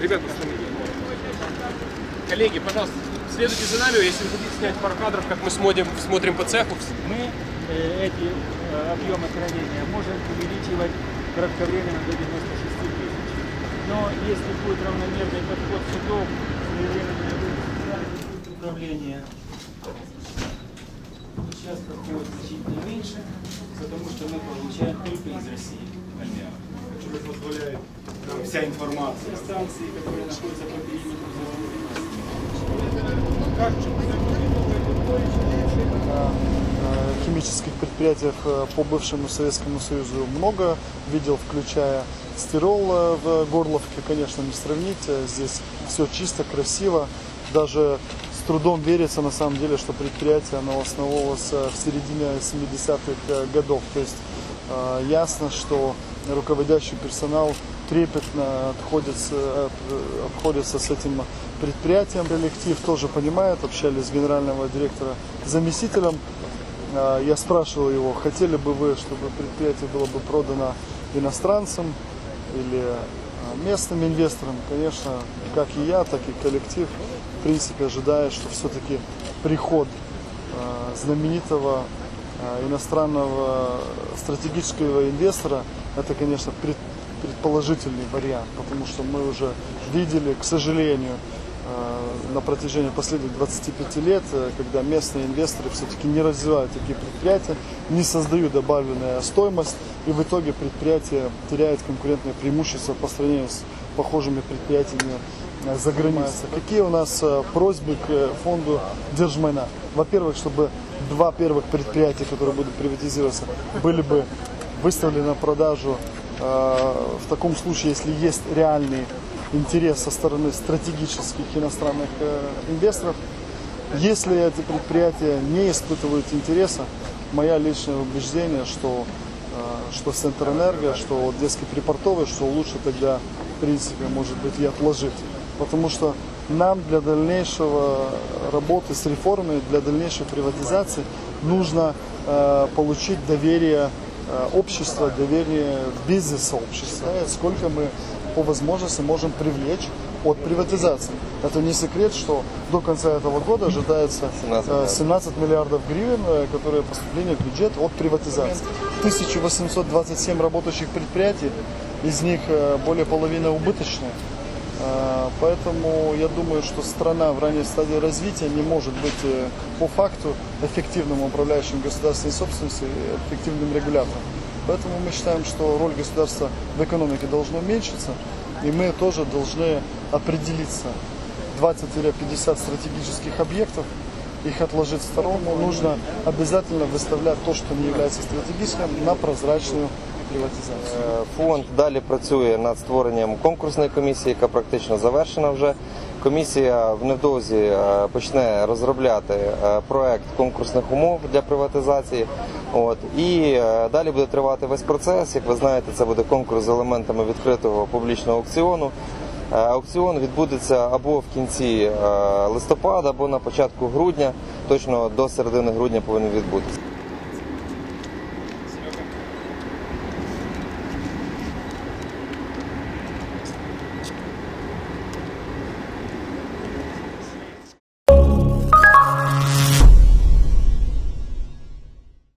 Ребята, коллеги, пожалуйста, следуйте за нами, если вы хотите снять пару кадров, как мы смотрим, смотрим по цеху. Мы э, эти э, объемы хранения можем увеличивать кратковременно до 96 тысяч. Но если будет равномерный подход судов, своевременное управление, сейчас подход значительно меньше, потому что мы получаем только из России альмиак, вся информация. Химических предприятиях э, по бывшему Советскому Союзу много видел, включая стирол э, в Горловке, конечно, не сравнить. Э, Здесь все чисто, красиво. Даже с трудом верится на самом деле, что предприятие оно основывалось в середине 70-х э, годов. То есть ясно, что руководящий персонал трепетно отходится, обходится с этим предприятием. Коллектив тоже понимает, общались с генерального директора заместителем. Э, Я спрашивал его, хотели бы вы, чтобы предприятие было бы продано иностранцам или э, местным инвесторам. Конечно, как и я, так и коллектив, в принципе, ожидает, что все-таки приход э, знаменитого иностранного стратегического инвестора, это, конечно, предположительный вариант, потому что мы уже видели, к сожалению, э, на протяжении последних 25 лет, э, когда местные инвесторы все-таки не развивают такие предприятия, не создают добавленную стоимость, и в итоге предприятие теряет конкурентное преимущество по сравнению с похожими предприятиями э, за границей. Какие у нас просьбы к фонду Держмайна? Во-первых, чтобы два первых предприятия, которые будут приватизироваться, были бы выставлены на продажу в таком случае, если есть реальный интерес со стороны стратегических иностранных э, инвесторов. Если эти предприятия не испытывают интереса, мое личное убеждение, что, э, что Центрэнерго, что вот Детский припортовый, что лучше тогда, в принципе, может быть, и отложить. Потому что нам для дальнейшего работы с реформой, для дальнейшей приватизации нужно э, получить доверие э, общества, доверие бизнес-сообщества. Сколько мы по возможности можем привлечь от приватизации. Это не секрет, что до конца этого года ожидается 17 э, миллиардов. 17 миллиардов гривен, э, которые поступление в бюджет от приватизации. 1827 работающих предприятий, из них э, более половины убыточные. Э, Поэтому я думаю, что страна в ранней стадии развития не может быть э, по факту эффективным управляющим государственной собственностью и эффективным регулятором. Поэтому мы считаем, что роль государства в экономике должна уменьшиться, и мы тоже должны определиться 20-50 стратегических объектов, их отложить в сторону. Нужно обязательно выставлять то, что не является стратегическим, на прозрачную приватизацию. Е, Фонд далі працює над створенням конкурсної комісії, яка практично завершена вже. Комісія невдовзі е, почне розробляти е, проект конкурсних умов для приватизації. От і е, далі буде тривати весь процес. Як ви знаєте, це буде конкурс з елементами відкритого публічного аукціону. Аукціон відбудеться або в кінці листопада, або на початку грудня. Точно до середини грудня повинен відбутися.